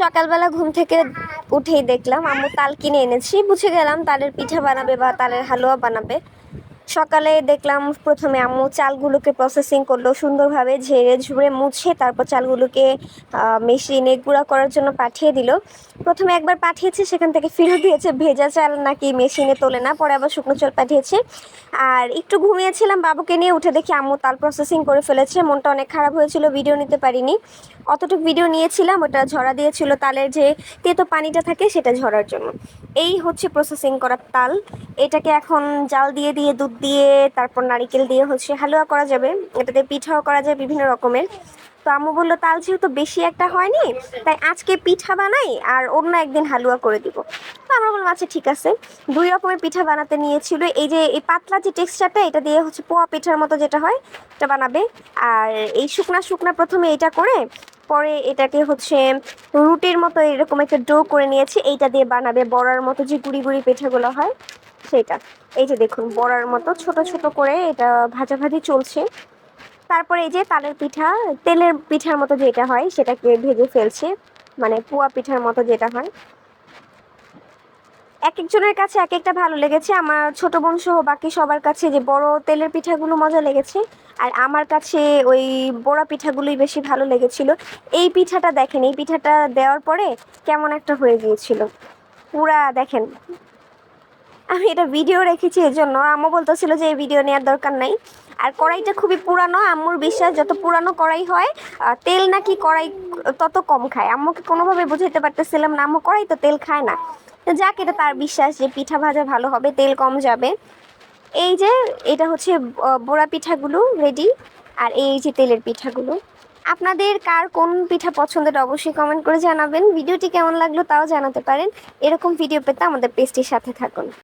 সকালবেলা ঘুম থেকে উঠেই দেখলাম, আম্মু তাল কিনে এনেছি, বুঝে গেলাম তালের পিঠা বানাবে বা তালের হালুয়া বানাবে। সকালে দেখলাম প্রথমে আম্মু চালগুলোকে প্রসেসিং করল, সুন্দরভাবে ঝেড়ে ঝুড়ে মুছে তারপর চালগুলোকে মেশিনে গুঁড়া করার জন্য পাঠিয়ে দিল। প্রথমে একবার পাঠিয়েছে, সেখান থেকে ফেরত দিয়েছে, ভেজা চাল নাকি মেশিনে তোলে না, পরে আবার শুকনো চাল পাঠিয়েছে। আর একটু ঘুমিয়েছিলাম, বাবুকে নিয়ে উঠে দেখি আম্মু তাল প্রসেসিং করে ফেলেছে, মনটা অনেক খারাপ হয়েছিল ভিডিও নিতে পারিনি। অতটুকু ভিডিও নিয়েছিলাম, ওটা ঝরা দিয়েছিল তালের যে তেতো পানিটা থাকে সেটা ঝরার জন্য। এই হচ্ছে প্রসেসিং করার তাল। এটাকে এখন জাল দিয়ে দিয়ে দুধ দিয়ে, তারপর নারিকেল দিয়ে হচ্ছে হালুয়া করা যাবে। এটাতে পিঠাও করা যায় বিভিন্ন রকমের। তো আম্মু বলল, তাল যেহেতু বেশি একটা হয়নি, তাই আজকে পিঠা বানাই আর অন্য একদিন হালুয়া করে দিব। তো আমরা বললাম আচ্ছা ঠিক আছে। দুই রকমের পিঠা বানাতে নিয়েছিল। এই যে, এই পাতলা যে টেক্সচারটা এটা দিয়ে হচ্ছে পোয়া পিঠার মতো যেটা হয়, এটা বানাবে। আর এই শুকনা শুকনা প্রথমে এটা করে, পরে এটাকে হচ্ছে রুটির মতো এরকম একটা ডো করে নিয়েছে, এইটা দিয়ে বানাবে। বড়ার মতো যে গুড়ি গুড়ি পিঠাগুলো হয় সেটা। এই যে দেখুন, বড়ার মতো ছোট ছোট করে এটা ভাজাভাজি চলছে। তারপরে এই যে তালের পিঠা, তেলের পিঠার মতো যেটা হয় সেটাকে ভেজে ফেলছে মানে পুয়া পিঠার মতো যেটা হয়। এক একজনের কাছে এক একটা ভালো লেগেছে। আমার ছোট বোন সহ বাকি সবার কাছে যে বড় তেলের পিঠাগুলো মজা লেগেছে, আর আমার কাছে ওই বড়া পিঠাগুলোই বেশি ভালো লেগেছিল। এই পিঠাটা দেখেন, এই পিঠাটা দেওয়ার পরে কেমন একটা হয়ে গিয়েছিল। পুরা দেখেন আমি এটা ভিডিও রেখেছি এর জন্য আম্মু বলতেছিল যে এই ভিডিও নেওয়ার দরকার নাই। আর কড়াইটা খুবই পুরানো, আম্মুর বিশ্বাস, যত পুরানো কড়াই হয় তেল নাকি কড়াই তত কম খায়। আম্মুকে কোনোভাবে বুঝাইতে পারতেছিলাম না, আম্মু কড়াই তো তেল খায় না। যাক, এটা তার বিশ্বাস যে পিঠা ভাজা ভালো হবে, তেল কম যাবে। এই যে, এটা হচ্ছে বোড়া পিঠাগুলো রেডি আর এই যে তেলের পিঠাগুলো। আপনাদের কার কোন পিঠা পছন্দের অবশ্যই কমেন্ট করে জানাবেন। ভিডিওটি কেমন লাগল তাও জানাতে পারেন। এরকম ভিডিও পেতে আমাদের পেজটির সাথে থাকুন।